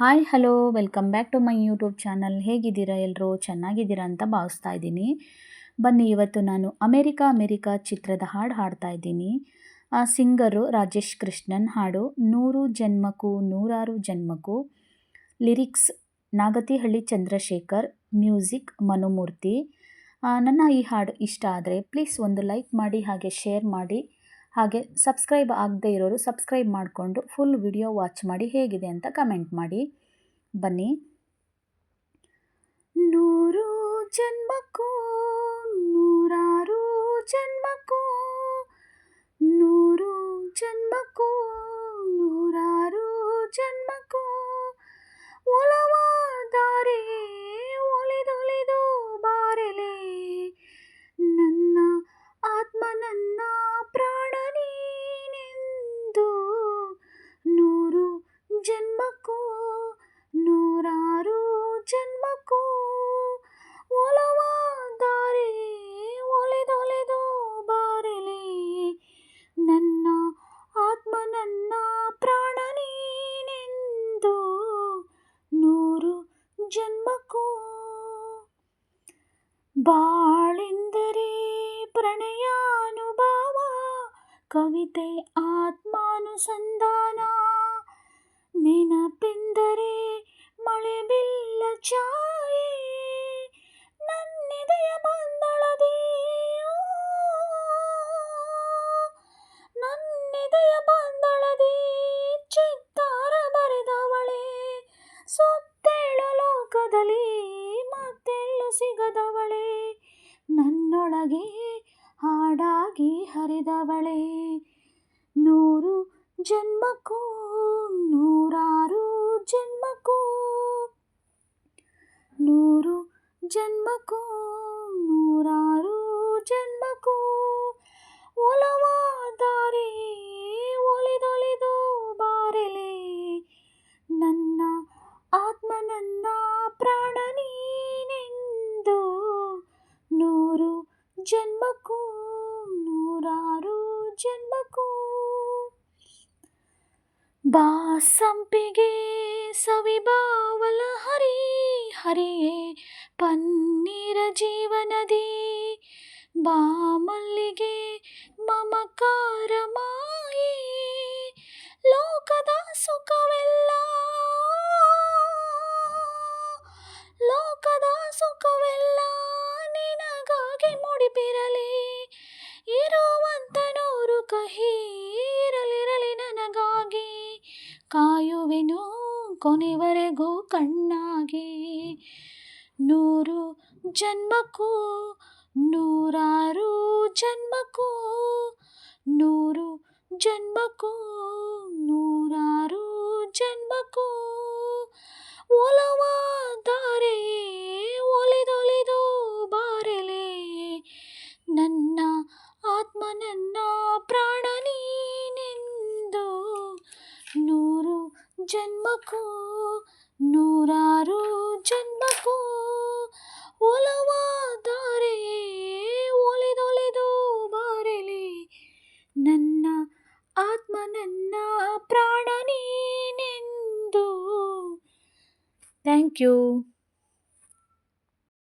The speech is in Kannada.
Hi hello welcome back to my YouTube channel ಹೇಗಿದ್ದೀರಾ ಎಲ್ಲರೂ ಚೆನ್ನಾಗಿದ್ದೀರಾ ಅಂತ ಭಾವಿಸ್ತಾ ಇದ್ದೀನಿ. ಬನ್ನಿ, ಇವತ್ತು ನಾನು ಅಮೇರಿಕಾ ಅಮೇರಿಕಾ ಚಿತ್ರದ ಹಾಡು ಹಾಡ್ತಾ ಇದ್ದೀನಿ. ಸಿಂಗರು ರಾಜೇಶ್ ಕೃಷ್ಣನ್ ಹಾಡು. ನೂರು ಜನ್ಮಕ್ಕೂ ನೂರಾರು ಜನ್ಮಕ್ಕೂ ಲಿರಿಕ್ಸ್ ನಾಗತಿಹಳ್ಳಿ ಚಂದ್ರಶೇಖರ್, ಮ್ಯೂಸಿಕ್ ಮನುಮೂರ್ತಿ. ನನ್ನ ಈ ಹಾಡು ಇಷ್ಟ ಆದರೆ ಪ್ಲೀಸ್ ಒಂದು ಲೈಕ್ ಮಾಡಿ, ಹಾಗೆ ಶೇರ್ ಮಾಡಿ. ಹಾಗೆ ಸಬ್ಸ್ಕ್ರೈಬ್ ಆಗದೇ ಇರೋರು ಸಬ್ಸ್ಕ್ರೈಬ್ ಮಾಡಿಕೊಂಡು ಫುಲ್ ವಿಡಿಯೋ ವಾಚ್ ಮಾಡಿ ಹೇಗಿದೆ ಅಂತ ಕಮೆಂಟ್ ಮಾಡಿ. ಬನ್ನಿ. ನೂರು ಜನ್ಮಕ್ಕೂ ಬಾಳೆಂದರೆ ಪ್ರಣಯಾನುಭಾವ, ಕವಿತೆ ಆತ್ಮಾನುಸಂಧಾನ, ನೆನಪೆಂದರೆ ಮಳೆ ಬಿಲ್ಲ ಛಾಯೆ, ನನ್ನಿದೆಯ ಬಂದಳದಿ ನನ್ನಿದೆಯ ಬಂದಳದಿ ಚಿತ್ತಾರ ಬರೆದವಳೆ, ಸುತ್ತೇಳು ಲೋಕದಲ್ಲಿ ಮತ್ತೆಲ್ಲೂ ಸಿಗದವಳೆ. ನನ್ನೊಳಗೆ ಹಾಡಾಗಿ ಹರಿದವಳೆ. ನೂರು ಜನ್ಮಕ್ಕೂ ನೂರಾರು ಜನ್ಮಕ್ಕೂ, ನೂರು ಜನ್ಮಕ್ಕೂ ನೂರಾರು ಜನ್ಮಕ್ಕೂ ಒಲವ ದಾರಿ ಒಲಿದೊಲಿದು ಬಾರೆಲೆ. ನನ್ನ ಆತ್ಮ ನನ್ನ ಪ್ರಾಣ ನೀನೆಂದು ನೂರು ಜನ್ಮಕ್ಕೂ ನೂರಾರು ಜನ್ಮಕ್ಕೂ. ಬಾ ಸಂಪಿಗೆ ಸವಿಬಾವಲ ಹರಿ ಹರಿಯೇ ಪನ್ನೀರ ಜೀವನದಿ. ಬಾ ಮಲ್ಲಿಗೆ ಮಮಕಾರ ಮಾಯೆ. ಲೋಕದ ಸುಖವೆಲ್ಲ ಕಹಿ ಇರಲಿರಲಿ ನನಗಾಗಿ. ಕಾಯುವೆನು ಕೊನೆವರೆಗೂ ಕಣ್ಣಾಗಿ. ನೂರು ಜನ್ಮಕ್ಕೂ ನೂರಾರು ಜನ್ಮಕ್ಕೂ ನೂರು ಜನ್ಮಕ್ಕೂ ನೂರಾರು ಜನ್ಮಕ್ಕೂ ನೂರಾರು ಜನ್ಮಕ್ಕೂ ಒಲವಾದಾರೆ ಒಲಿದೊಲಿದು ಬಾರೆಲೆ. ನನ್ನ ಆತ್ಮ ನನ್ನ ಪ್ರಾಣ ನೀನೆಂದು. Thank you.